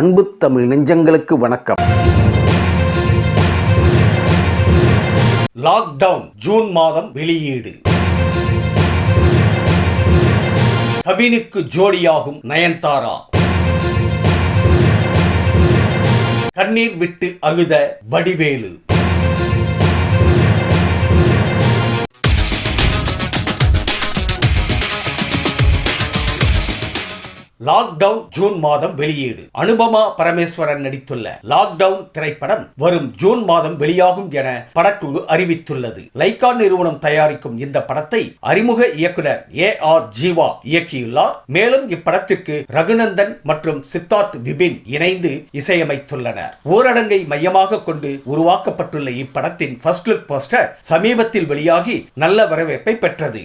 அன்பு தமிழ் நெஞ்சங்களுக்கு வணக்கம். லாக்டவுன் ஜூன் மாதம் வெளியீடு. கவினுக்கு ஜோடியாகும் நயன்தாரா. கண்ணீர் விட்டு அழுத வடிவேலு. லாக்டவுன் ஜூன் மாதம் வெளியீடு. அனுபமா பரமேஸ்வரன் நடித்துள்ள லாக்டவுன் திரைப்படம் வரும் ஜூன் மாதம் வெளியாகும் என படக்குழு அறிவித்துள்ளது. லைகா நிறுவனம் தயாரிக்கும் இந்த படத்தை அறிமுக இயக்குனர் ஏ ஆர் ஜீவா இயக்கியுள்ளார். மேலும் இப்படத்திற்கு ரகுநந்தன் மற்றும் சித்தார்த் விபின் இணைந்து இசையமைத்துள்ளனர். ஊரடங்கை மையமாக கொண்டு உருவாக்கப்பட்டுள்ள இப்படத்தின் ஃபர்ஸ்ட் லுக் போஸ்டர் சமீபத்தில் வெளியாகி நல்ல வரவேற்பை பெற்றது.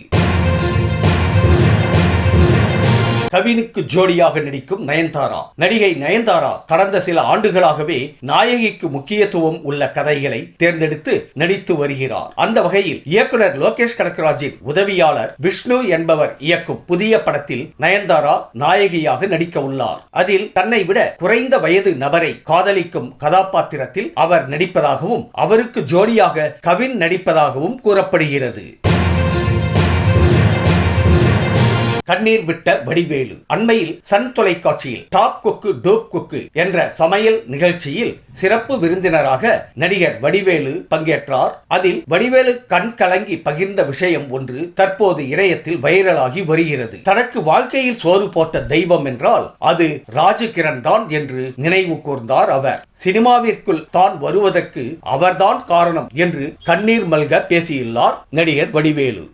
கவினுக்கு ஜோடியாக நடிக்கும் நயன்தாரா. நடிகை நயன்தாரா கடந்த சில ஆண்டுகளாகவே நாயகிக்கு முக்கியத்துவம் உள்ள கதைகளை தேர்ந்தெடுத்து நடித்து வருகிறார். அந்த வகையில் இயக்குனர் லோகேஷ் கனகராஜின் உதவியாளர் விஷ்ணு என்பவர் இயக்கும் புதிய படத்தில் நயன்தாரா நாயகியாக நடிக்க உள்ளார். அதில் தன்னை விட குறைந்த வயது நபரை காதலிக்கும் கதாபாத்திரத்தில் அவர் நடிப்பதாகவும் அவருக்கு ஜோடியாக கவின் நடிப்பதாகவும் கூறப்படுகிறது. கண்ணீர் விட்ட வடிவேலு. அண்மையில் சன் தொலைக்காட்சியில் டாப் குக்கு டோப் குக்கு என்ற சமையல் நிகழ்ச்சியில் சிறப்பு விருந்தினராக நடிகர் வடிவேலு பங்கேற்றார். அதில் வடிவேலு கண் கலங்கி பகிர்ந்த விஷயம் ஒன்று தற்போது இணையத்தில் வைரலாகி வருகிறது. தனக்கு வாழ்க்கையில் சோறு போட்ட தெய்வம் என்றால் அது ராஜகிரண் தான் என்று நினைவு கூர்ந்தார் அவர். சினிமாவிற்குள் தான் வருவதற்கு அவர்தான் காரணம் என்று கண்ணீர் மல்க பேசியுள்ளார் நடிகர் வடிவேலு.